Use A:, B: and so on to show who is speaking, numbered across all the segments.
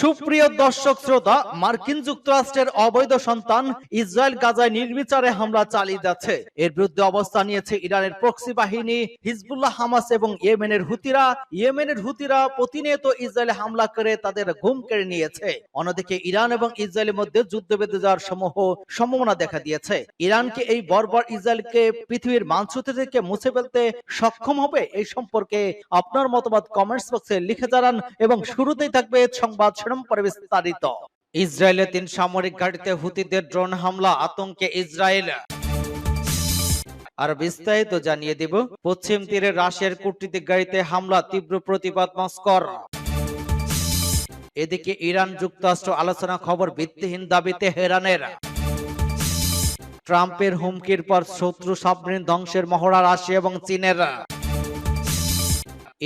A: সুপ্রিয় দর্শক শ্রোতা মার্কিন যুক্তরাষ্ট্রের অবৈধ সন্তান ইসরায়েল গাজায় নির্বিচারে হামলা চালিয়ে যাচ্ছে এর বিরুদ্ধে অবস্থা নিয়েছে ইরানের প্রক্সি বাহিনী হিজবুল্লাহ হামাস এবং ইয়েমেনের হুতিরা ইয়েমেনের হুতিরা প্রতিনিয়ত ইসরায়েল হামলা করে তাদের ঘুম কেড়ে নিয়েছে অন্যদিকে ইরান এবং ইসরায়েলের মধ্যে যুদ্ধ বেঁধে যাওয়ার সমূহ সম্ভাবনা দেখা দিয়েছে ইরানকে এই বর্বর ইসরায়েলকে পৃথিবীর মানচিত্র থেকে মুছে ফেলতে সক্ষম হবে এই সম্পর্কে আপনার মতবাদ কমেন্টস বক্সে লিখে জানান এবং শুরুতেই থাকবে সংবাদ আচরণ পরে বিস্তারিত ইসরায়েলের তিন সামরিক গাড়িতে হুতিদের ড্রোন হামলা আতঙ্কে ইসরায়েল আর বিস্তারিত জানিয়ে দিব পশ্চিম তীরে রাশিয়ার কূটনীতিক গাড়িতে হামলা তীব্র প্রতিবাদ মস্কর এদিকে ইরান যুক্তরাষ্ট্র আলোচনা খবর ভিত্তিহীন দাবিতে হেরানের ট্রাম্পের হুমকির পর শত্রু সাবমেরিন ধ্বংসের মহড়া রাশিয়া এবং চীনের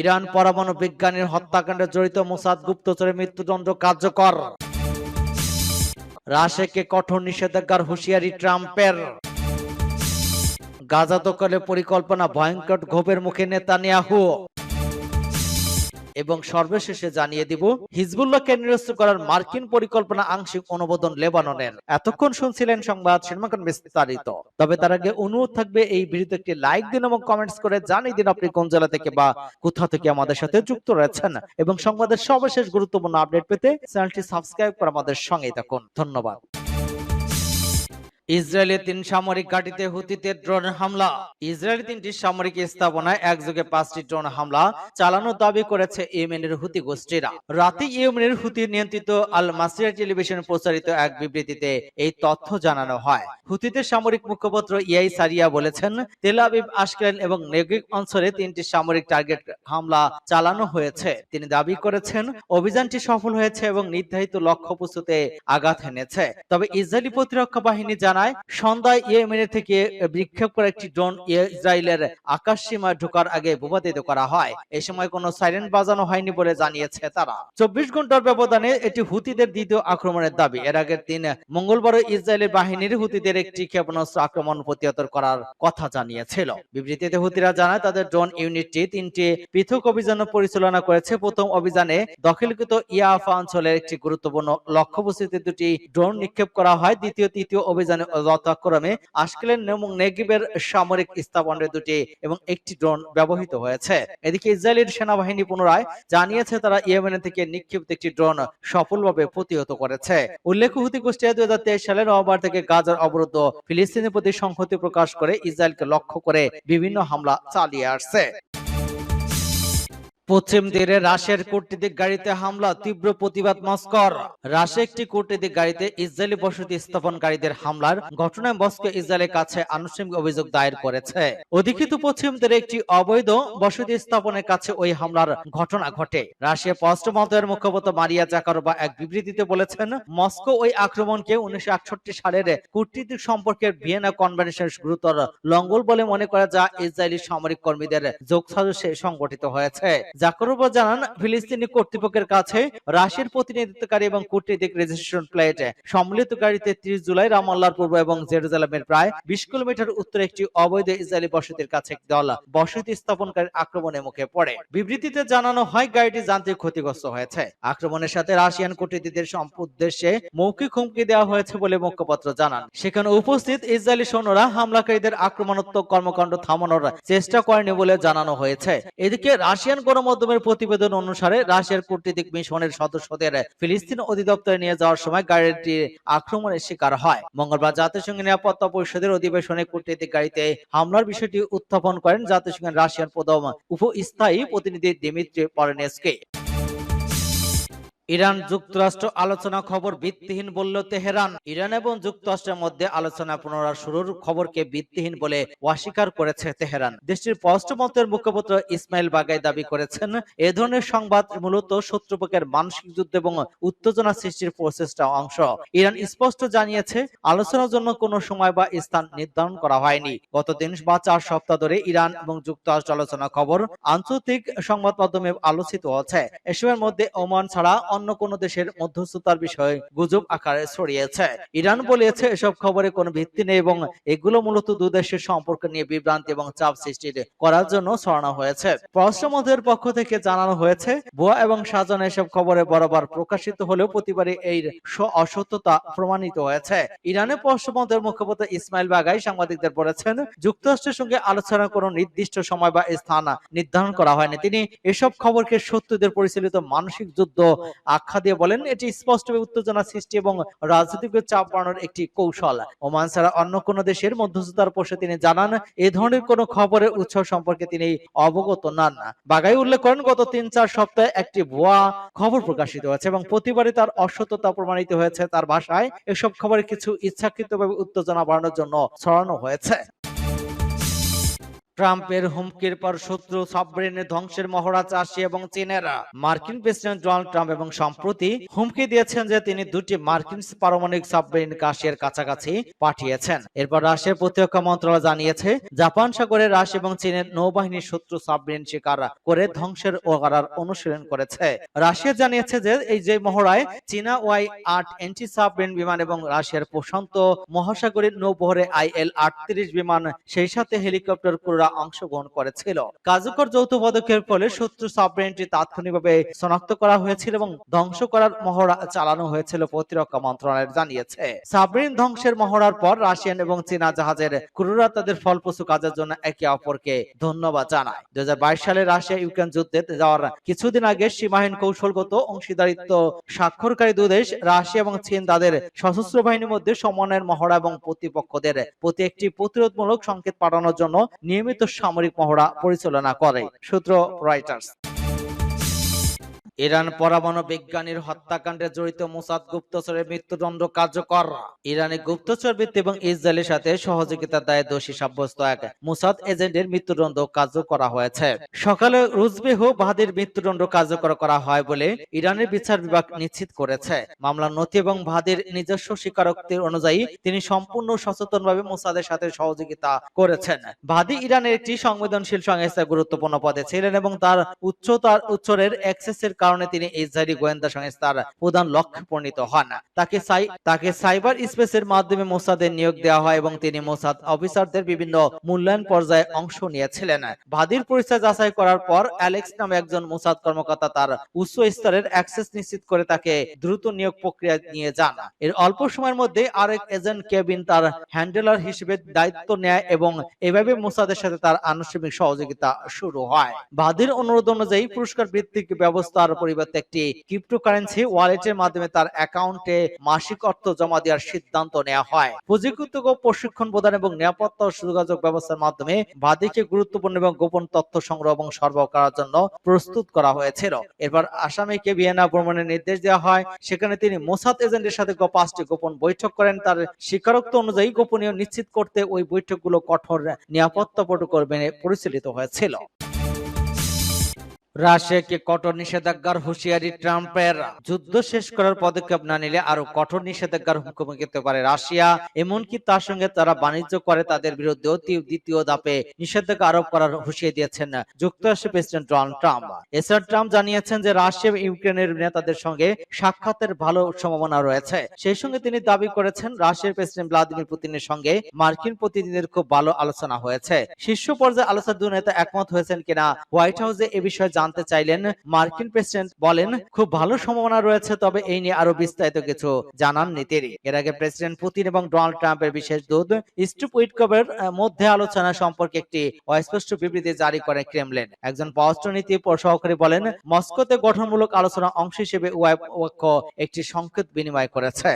A: ইরান পরমাণু বিজ্ঞানীর হত্যাকাণ্ডে জড়িত মোসাদ গুপ্তচরের মৃত্যুদণ্ড কার্যকর রাশেকে কঠোর নিষেধাজ্ঞার হুঁশিয়ারি ট্রাম্পের গাজা দখলের পরিকল্পনা ভয়ঙ্কর ক্ষোভের মুখে নেতানিয়াহু এবং সর্বশেষে জানিয়ে দিব হিজবুল্লাহকে নিরস্ত করার মার্কিন পরিকল্পনা আংশিক অনুমোদন লেবাননের এতক্ষণ শুনছিলেন সংবাদ সিনেমাখন বিস্তারিত তবে তার আগে অনুরোধ থাকবে এই ভিডিওতে একটি লাইক দিন এবং কমেন্টস করে জানিয়ে দিন আপনি কোন জেলা থেকে বা কোথা থেকে আমাদের সাথে যুক্ত রয়েছেন এবং সংবাদের সর্বশেষ গুরুত্বপূর্ণ আপডেট পেতে চ্যানেলটি সাবস্ক্রাইব করে আমাদের সঙ্গেই থাকুন ধন্যবাদ ইসরায়েলের তিন সামরিক ঘাটিতে হুতিতে ড্রোন হামলা ইসরায়েলের তিনটি সামরিক স্থাপনায় একযোগে পাঁচটি ড্রোন হামলা চালানো দাবি করেছে ইউমেনের হুতি গোষ্ঠীরা রাতে ইউমেনের হুতি নিয়ন্ত্রিত আল মাসিয়া টেলিভিশন প্রচারিত এক বিবৃতিতে এই তথ্য জানানো হয় হুতিদের সামরিক মুখপাত্র ইয়াই সারিয়া বলেছেন তেলাবিব আবিব এবং নেগিক অঞ্চলে তিনটি সামরিক টার্গেট হামলা চালানো হয়েছে তিনি দাবি করেছেন অভিযানটি সফল হয়েছে এবং নির্ধারিত লক্ষ্য পৌঁছতে আঘাত এনেছে তবে ইসরায়েলি প্রতিরক্ষা বাহিনী জানা জানায় সন্ধ্যায় ইয়েমেন থেকে বিক্ষেপ করা একটি ড্রোন ইসরায়েলের আকাশ সীমায় ঢোকার আগে ভূপাতিত করা হয় এ সময় কোনো সাইরেন বাজানো হয়নি বলে জানিয়েছে তারা চব্বিশ ঘন্টার ব্যবধানে এটি হুতিদের দ্বিতীয় আক্রমণের দাবি এর আগের দিন মঙ্গলবার ইসরায়েলের বাহিনীর হুতিদের একটি ক্ষেপণাস্ত্র আক্রমণ প্রতিহত করার কথা জানিয়েছিল বিবৃতিতে হুতিরা জানায় তাদের ড্রোন ইউনিটটি তিনটি পৃথক অভিযান পরিচালনা করেছে প্রথম অভিযানে দখলকৃত ইয়াফা অঞ্চলের একটি গুরুত্বপূর্ণ লক্ষ্যবস্তুতে দুটি ড্রোন নিক্ষেপ করা হয় দ্বিতীয় তৃতীয় অভিযানে যথাক্রমে আশকেলেন এবং নেগিবের সামরিক স্থাপনে দুটি এবং একটি ড্রোন ব্যবহৃত হয়েছে এদিকে ইসরায়েলের সেনাবাহিনী পুনরায় জানিয়েছে তারা ইয়েমেন থেকে নিক্ষিপ্ত একটি ড্রোন সফলভাবে প্রতিহত করেছে উল্লেখ হুতি গোষ্ঠী দুই হাজার তেইশ সালে নভেম্বর থেকে গাজার অবরুদ্ধ ফিলিস্তিনের প্রতি সংহতি প্রকাশ করে ইসরায়েলকে লক্ষ্য করে বিভিন্ন হামলা চালিয়ে আসছে পশ্চিম তীরে রাশিয়ার কূটনীতিক গাড়িতে হামলা তীব্র প্রতিবাদ মস্কর রাশিয়া একটি কূটনীতিক গাড়িতে ইসরায়েলি বসতি স্থাপনকারীদের হামলার ঘটনায় মস্কো ইসরায়েলের কাছে আনুষ্ঠানিক অভিযোগ দায়ের করেছে অধিকৃত পশ্চিম তীরে একটি অবৈধ বসতি স্থাপনের কাছে ওই হামলার ঘটনা ঘটে রাশিয়া পশ্চিম মন্ত্রের মুখপাত্র মারিয়া জাকারোবা এক বিবৃতিতে বলেছেন মস্কো ওই আক্রমণকে উনিশশো সালের কূটনীতিক সম্পর্কের ভিয়েনা কনভেনশন গুরুতর লঙ্গল বলে মনে করা যা ইসরায়েলি সামরিক কর্মীদের যোগসাজশে সংগঠিত হয়েছে জাকারোবা জানান ফিলিস্তিনি কর্তৃপক্ষের কাছে রাশিয়ার প্রতিনিধিত্বকারী এবং কূটনৈতিক রেজিস্ট্রেশন প্লেটে সম্মিলিত গাড়িতে ত্রিশ জুলাই রামাল্লার পূর্ব এবং জেরুজালামের প্রায় বিশ কিলোমিটার উত্তরে একটি অবৈধ ইসরায়েলি বসতির কাছে এক দল বসতি স্থাপনকারী আক্রমণের মুখে পড়ে বিবৃতিতে জানানো হয় গাড়িটি যান্ত্রিক ক্ষতিগ্রস্ত হয়েছে আক্রমণের সাথে রাশিয়ান কূটনীতিদের উদ্দেশ্যে মৌখিক হুমকি দেওয়া হয়েছে বলে মুখপাত্র জানান সেখানে উপস্থিত ইসরায়েলি সৈন্যরা হামলাকারীদের আক্রমণাত্মক কর্মকাণ্ড থামানোর চেষ্টা করেনি বলে জানানো হয়েছে এদিকে রাশিয়ান গণম গণমাধ্যমের প্রতিবেদন অনুসারে রাশিয়ার কূটনৈতিক মিশনের সদস্যদের ফিলিস্তিন অধিদপ্তরে নিয়ে যাওয়ার সময় গাড়িটি আক্রমণের শিকার হয় মঙ্গলবার জাতিসংঘের নিরাপত্তা পরিষদের অধিবেশনে কূটনৈতিক গাড়িতে হামলার বিষয়টি উত্থাপন করেন জাতিসংঘের রাশিয়ার প্রথম উপস্থায়ী প্রতিনিধি দিমিত্রি পরেনেসকে ইরান যুক্তরাষ্ট্র আলোচনা খবর ভিত্তিহীন বলল তেহরান ইরান এবং যুক্তরাষ্ট্রের মধ্যে আলোচনা পুনরায় শুরুর খবরকে ভিত্তিহীন বলে অস্বীকার করেছে তেহরান দেশটির পররাষ্ট্রমন্ত্রীর মুখপাত্র ইসমাইল বাগাই দাবি করেছেন এ ধরনের সংবাদ মূলত শত্রুপক্ষের মানসিক যুদ্ধ এবং উত্তেজনা সৃষ্টির প্রচেষ্টা অংশ ইরান স্পষ্ট জানিয়েছে আলোচনার জন্য কোনো সময় বা স্থান নির্ধারণ করা হয়নি গত দিন বা চার সপ্তাহ ধরে ইরান এবং যুক্তরাষ্ট্র আলোচনা খবর আন্তর্জাতিক সংবাদ মাধ্যমে আলোচিত হচ্ছে এসবের মধ্যে ওমান ছাড়া অন্য কোন দেশের মধ্যস্থতার বিষয়ে গুজব আকারে ছড়িয়েছে ইরান বলেছে এসব খবরে কোনো ভিত্তি নেই এবং এগুলো মূলত দু দেশের সম্পর্ক নিয়ে বিভ্রান্তি এবং চাপ সৃষ্টি করার জন্য ছড়ানো হয়েছে পররাষ্ট্র পক্ষ থেকে জানানো হয়েছে ভুয়া এবং সাজানো এসব খবরে বরাবর প্রকাশিত হলেও প্রতিবারে এই অসত্যতা প্রমাণিত হয়েছে ইরানে পররাষ্ট্র মুখপাত্র ইসমাইল বাগাই সাংবাদিকদের বলেছেন যুক্তরাষ্ট্রের সঙ্গে আলোচনা কোনো নির্দিষ্ট সময় বা স্থান নির্ধারণ করা হয়নি তিনি এসব খবরকে সত্যদের পরিচালিত মানসিক যুদ্ধ আখ্যা দিয়ে বলেন এটি স্পষ্টভাবে উত্তেজনা সৃষ্টি এবং রাজনৈতিক চাপ বাড়ানোর একটি কৌশল ওমান ছাড়া অন্য কোন দেশের মধ্যস্থতার পোষে তিনি জানান এ ধরনের কোন খবরের উৎস সম্পর্কে তিনি অবগত নন বাগাই উল্লেখ করেন গত তিন চার সপ্তাহে একটি ভুয়া খবর প্রকাশিত হয়েছে এবং প্রতিবারই তার অসত্যতা প্রমাণিত হয়েছে তার ভাষায় এসব খবরের কিছু ইচ্ছাকৃতভাবে উত্তেজনা বাড়ানোর জন্য ছড়ানো হয়েছে ট্রাম্পের হুমকির পর শত্রু সাবমেরিনে ধ্বংসের মহড়া চাষি এবং চীনেরা মার্কিন প্রেসিডেন্ট ডোনাল্ড ট্রাম্প এবং সম্প্রতি হুমকি দিয়েছেন যে তিনি দুটি মার্কিন পারমাণবিক সাবমেরিন কাশিয়ার কাছাকাছি পাঠিয়েছেন এরপর রাশিয়ার প্রতিরক্ষা মন্ত্রণালয় জানিয়েছে জাপান সাগরে রাশ এবং চীনের নৌবাহিনীর শত্রু সাবমেরিন শিকার করে ধ্বংসের ওগারার অনুশীলন করেছে রাশিয়া জানিয়েছে যে এই যে মহড়ায় চীনা ওয়াই আট এন্টি সাবমেরিন বিমান এবং রাশিয়ার প্রশান্ত মহাসাগরের নৌবহরে এল আটত্রিশ বিমান সেই সাথে হেলিকপ্টার সৈনিকরা অংশগ্রহণ করেছিল কার্যকর যৌথ পদক্ষেপের ফলে শত্রু সাবমেরিনটি তাৎক্ষণিকভাবে শনাক্ত করা হয়েছিল এবং ধ্বংস করার মহড়া চালানো হয়েছিল প্রতিরক্ষা মন্ত্রণালয় জানিয়েছে সাবমেরিন ধ্বংসের মহড়ার পর রাশিয়ান এবং চীনা জাহাজের ক্রুরা তাদের ফলপ্রসূ কাজের জন্য একে অপরকে ধন্যবাদ জানায় দু সালে রাশিয়া ইউক্রেন যুদ্ধে যাওয়ার কিছুদিন আগে সীমাহীন কৌশলগত অংশীদারিত্ব স্বাক্ষরকারী দুই দেশ রাশিয়া এবং চীন তাদের সশস্ত্র বাহিনীর মধ্যে সমন্বয়ের মহড়া এবং প্রতিপক্ষদের প্রতি একটি প্রতিরোধমূলক সংকেত পাঠানোর জন্য নিয়মিত সামরিক মহড়া পরিচালনা করে সূত্র রয়টার্স ইরান পরমাণু বিজ্ঞানীর হত্যাকাণ্ডে জড়িত মোসাদ গুপ্তচরের মৃত্যুদণ্ড কার্যকর ইরানে গুপ্তচর বৃত্তি এবং ইসরায়েলের সাথে সহযোগিতা দায়ে দোষী সাব্যস্ত এক মোসাদ এজেন্টের মৃত্যুদণ্ড কার্য করা হয়েছে সকালে রুজবেহ বাহাদির মৃত্যুদণ্ড কার্যকর করা হয় বলে ইরানের বিচার বিভাগ নিশ্চিত করেছে মামলার নথি এবং বাহাদির নিজস্ব স্বীকারোক্তির অনুযায়ী তিনি সম্পূর্ণ সচেতনভাবে মোসাদের সাথে সহযোগিতা করেছেন বাহাদি ইরানের একটি সংবেদনশীল সংস্থায় গুরুত্বপূর্ণ পদে ছিলেন এবং তার উচ্চতার উচ্চরের এক্সেসের কাজ কারণে তিনি ইসরায়েলি গোয়েন্দা সংস্থার প্রধান লক্ষ্যে পরিণত হন তাকে তাকে সাইবার স্পেসের মাধ্যমে মোসাদের নিয়োগ দেওয়া হয় এবং তিনি মোসাদ অফিসারদের বিভিন্ন মূল্যায়ন পর্যায়ে অংশ নিয়েছিলেন ভাদির পরিচয় যাচাই করার পর অ্যালেক্স নামে একজন মোসাদ কর্মকর্তা তার উচ্চ স্তরের অ্যাক্সেস নিশ্চিত করে তাকে দ্রুত নিয়োগ প্রক্রিয়া নিয়ে যান এর অল্প সময়ের মধ্যে আরেক এজেন্ট কেবিন তার হ্যান্ডেলার হিসেবে দায়িত্ব নেয় এবং এভাবে মোসাদের সাথে তার আনুষ্ঠানিক সহযোগিতা শুরু হয় বাদির অনুরোধ অনুযায়ী পুরস্কার ভিত্তিক ব্যবস্থার পরিবর্তে একটি ক্রিপ্টোকারেন্সি ওয়ালেটের মাধ্যমে তার অ্যাকাউন্টে মাসিক অর্থ জমা দেওয়ার সিদ্ধান্ত নেওয়া হয় পুঁজিগত প্রশিক্ষণ প্রদান এবং নিরাপত্তা ও যোগাযোগ ব্যবস্থার মাধ্যমে বাদীকে গুরুত্বপূর্ণ এবং গোপন তথ্য সংগ্রহ এবং সরবরাহ করার জন্য প্রস্তুত করা হয়েছিল এরপর আসামিকে ভিয়েনা ভ্রমণের নির্দেশ দেওয়া হয় সেখানে তিনি মোসাদ এজেন্টের সাথে পাঁচটি গোপন বৈঠক করেন তার স্বীকারোক্ত অনুযায়ী গোপনীয় নিশ্চিত করতে ওই বৈঠকগুলো কঠোর নিরাপত্তা প্রটোকল মেনে পরিচালিত হয়েছিল রাশিয়াকে কঠোর নিষেধাজ্ঞার হুঁশিয়ারি ট্রাম্পের যুদ্ধ শেষ করার পদক্ষেপ না নিলে আরো কঠোর নিষেধাজ্ঞার হুমকি হতে পারে রাশিয়া এমনকি তার সঙ্গে তারা বাণিজ্য করে তাদের বিরুদ্ধে অতি দ্বিতীয় ধাপে নিষেধাজ্ঞা আরোপ করার হুঁশিয়ারি দিয়েছেন যুক্তরাষ্ট্রের প্রেসিডেন্ট ডোনাল্ড ট্রাম্প এছাড়া ট্রাম্প জানিয়েছেন যে রাশিয়া ইউক্রেনের নেতাদের সঙ্গে সাক্ষাতের ভালো সম্ভাবনা রয়েছে সেই সঙ্গে তিনি দাবি করেছেন রাশিয়ার প্রেসিডেন্ট ভ্লাদিমির পুতিনের সঙ্গে মার্কিন প্রতিনিধিদের খুব ভালো আলোচনা হয়েছে শীর্ষ পর্যায়ে আলোচনা দুই নেতা একমত হয়েছেন কিনা হোয়াইট হাউসে এ বিষয়ে জানতে চাইলেন মার্কিন প্রেসিডেন্ট বলেন খুব ভালো সম্ভাবনা রয়েছে তবে এই নিয়ে আরো বিস্তারিত কিছু জানাননি তিনি এর আগে প্রেসিডেন্ট পুতিন এবং ডোনাল্ড ট্রাম্পের বিশেষ দূত স্টিভ উইটকবের মধ্যে আলোচনা সম্পর্কে একটি অস্পষ্ট বিবৃতি জারি করে ক্রেমলেন একজন পররাষ্ট্রনীতি সহকারী বলেন মস্কোতে গঠনমূলক আলোচনা অংশ হিসেবে উভয় পক্ষ একটি সংকেত বিনিময় করেছে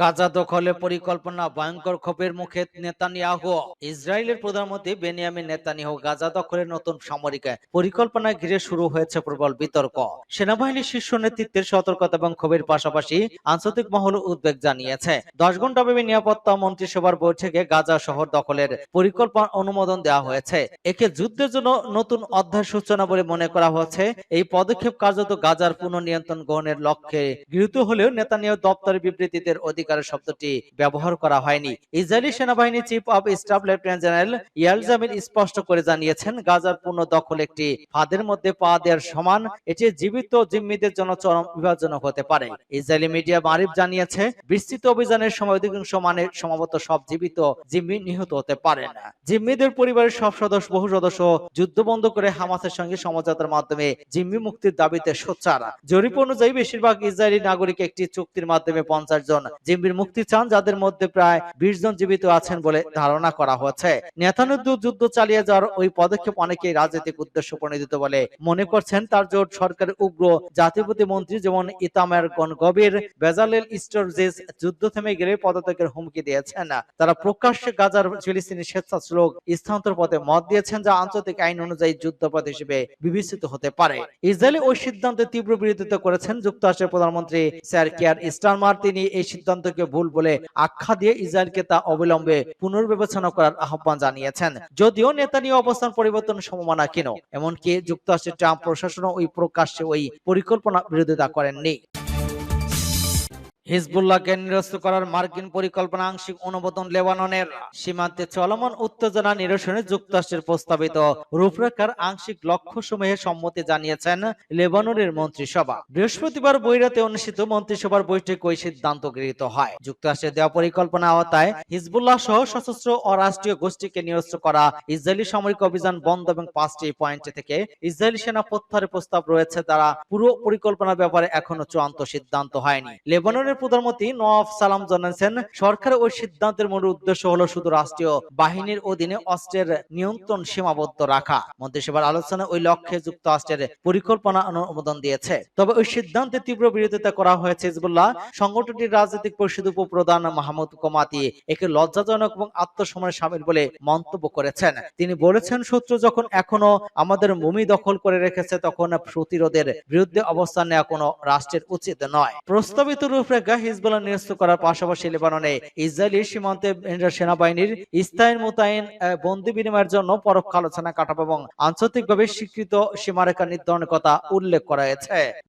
A: গাজা দখলে পরিকল্পনা ভয়ঙ্কর ক্ষোভের মুখে নেতানিয়াহু ইসরায়েলের প্রধানমন্ত্রী বেনিয়ামিন নেতানিয়াহু গাজা দখলের নতুন সামরিক পরিকল্পনা ঘিরে শুরু হয়েছে প্রবল বিতর্ক সেনাবাহিনীর শীর্ষ নেতৃত্বের সতর্কতা এবং ক্ষোভের পাশাপাশি আঞ্চলিক মহল উদ্বেগ জানিয়েছে দশ ঘন্টা ব্যাপী নিরাপত্তা মন্ত্রিসভার বৈঠকে গাজা শহর দখলের পরিকল্পনা অনুমোদন দেওয়া হয়েছে একে যুদ্ধের জন্য নতুন অধ্যায় সূচনা বলে মনে করা হচ্ছে এই পদক্ষেপ কার্যত গাজার পুনঃ নিয়ন্ত্রণ গ্রহণের লক্ষ্যে গৃহীত হলেও নেতানিয়াহু দপ্তরের বিবৃতিতে অধিক মানবাধিকার শব্দটি ব্যবহার করা হয়নি ইসরায়েলি সেনাবাহিনী chief of staff lieutenant general Eyal Zamir স্পষ্ট করে জানিয়েছেন গাজার পূর্ণ দখল একটি ফাঁদের মধ্যে পা দেওয়ার সমান এটি জীবিত জিম্মিদের জন্য চরম বিভাজনক হতে পারে ইসরায়েলি মিডিয়া মারিফ জানিয়েছে বিস্তৃত অভিযানের সময় অধিকাংশ মানে সম্ভবত সব জীবিত জিম্মি নিহত হতে পারে না জিম্মিদের পরিবারের সব সদস্য বহু সদস্য যুদ্ধ বন্ধ করে হামাসের সঙ্গে সমঝোতার মাধ্যমে জিম্মি মুক্তির দাবিতে সোচ্চারা জরিপ অনুযায়ী বেশিরভাগ ইসরায়েলি নাগরিক একটি চুক্তির মাধ্যমে পঞ্চাশ জন জিম্বির মুক্তি চান যাদের মধ্যে প্রায় বিশ জন জীবিত আছেন বলে ধারণা করা হচ্ছে নেতানুদ্দু যুদ্ধ চালিয়ে যাওয়ার ওই পদক্ষেপ অনেকে রাজনৈতিক উদ্দেশ্য প্রণোদিত বলে মনে করছেন তার জোট সরকারের উগ্র জাতিপতি মন্ত্রী যেমন ইতামের গনগবির বেজালেল স্টোরজেস যুদ্ধ থেমে গেলে পদত্যাগের হুমকি দিয়েছেন তারা প্রকাশ্যে গাজার ফিলিস্তিনি স্বেচ্ছাশ্লোক স্থানান্তর পথে মত দিয়েছেন যা আন্তর্জাতিক আইন অনুযায়ী যুদ্ধপথ হিসেবে বিবেচিত হতে পারে ইসরায়েলি ওই সিদ্ধান্তে তীব্র বিরোধিতা করেছেন যুক্তরাষ্ট্রের প্রধানমন্ত্রী স্যার কেয়ার স্টারমার তিনি এই সিদ্ধান্ত সিদ্ধান্তকে ভুল বলে আখ্যা দিয়ে ইসরায়েলকে তা অবিলম্বে পুনর্বিবেচনা করার আহ্বান জানিয়েছেন যদিও নেতানিয়া অবস্থান পরিবর্তন সমমানা কেন এমনকি যুক্তরাষ্ট্রের ট্রাম্প প্রশাসনও ওই প্রকাশ্যে ওই পরিকল্পনা বিরোধিতা করেননি হিজবুল্লাহ কে নিরস্ত করার মার্কিন পরিকল্পনা আংশিক অনুমোদন লেবাননের সীমান্তে চলমান উত্তেজনা নিরসনে যুক্তরাষ্ট্রের প্রস্তাবিত রূপরেখার আংশিক লক্ষ্য সমূহে সম্মতি জানিয়েছেন লেবাননের মন্ত্রিসভা বৃহস্পতিবার বৈরাতে অনুষ্ঠিত মন্ত্রিসভার বৈঠকে ওই সিদ্ধান্ত গৃহীত হয় যুক্তরাষ্ট্রের দেওয়া পরিকল্পনা আওতায় হিজবুল্লাহ সহ সশস্ত্র অরাষ্ট্রীয় গোষ্ঠীকে নিরস্ত করা ইসরায়েলি সামরিক অভিযান বন্ধ এবং পাঁচটি পয়েন্ট থেকে ইসরায়েলি সেনা প্রত্যাহারের প্রস্তাব রয়েছে তারা পুরো পরিকল্পনার ব্যাপারে এখনো চূড়ান্ত সিদ্ধান্ত হয়নি লেবাননের ইরানের প্রধানমন্ত্রী নওয়াব সালাম জানিয়েছেন সরকারের ওই সিদ্ধান্তের মূল উদ্দেশ্য হলো শুধু রাষ্ট্রীয় বাহিনীর অধীনে অস্ত্রের নিয়ন্ত্রণ সীমাবদ্ধ রাখা মন্ত্রিসভার আলোচনা ওই লক্ষ্যে যুক্ত রাষ্ট্রের পরিকল্পনা অনুমোদন দিয়েছে তবে ওই সিদ্ধান্তে তীব্র বিরোধিতা করা হয়েছে হিজবুল্লাহ সংগঠনটির রাজনৈতিক পরিষদ উপপ্রধান মাহমুদ কোমাতি একে লজ্জাজনক এবং আত্মসময়ের সামিল বলে মন্তব্য করেছেন তিনি বলেছেন শত্রু যখন এখনো আমাদের ভূমি দখল করে রেখেছে তখন প্রতিরোধের বিরুদ্ধে অবস্থান নেওয়া কোনো রাষ্ট্রের উচিত নয় প্রস্তাবিত রূপরেখা এলাকা হিজবুল্লাহ নিরস্ত করার পাশাপাশি লেবাননে ইসরায়েলি সীমান্তে সেনাবাহিনীর স্থায়ী মোতায়েন বন্দি বিনিময়ের জন্য পরোক্ষ আলোচনা কাটাবে এবং আন্তর্জাতিকভাবে স্বীকৃত সীমারেখা নির্ধারণের কথা উল্লেখ করা হয়েছে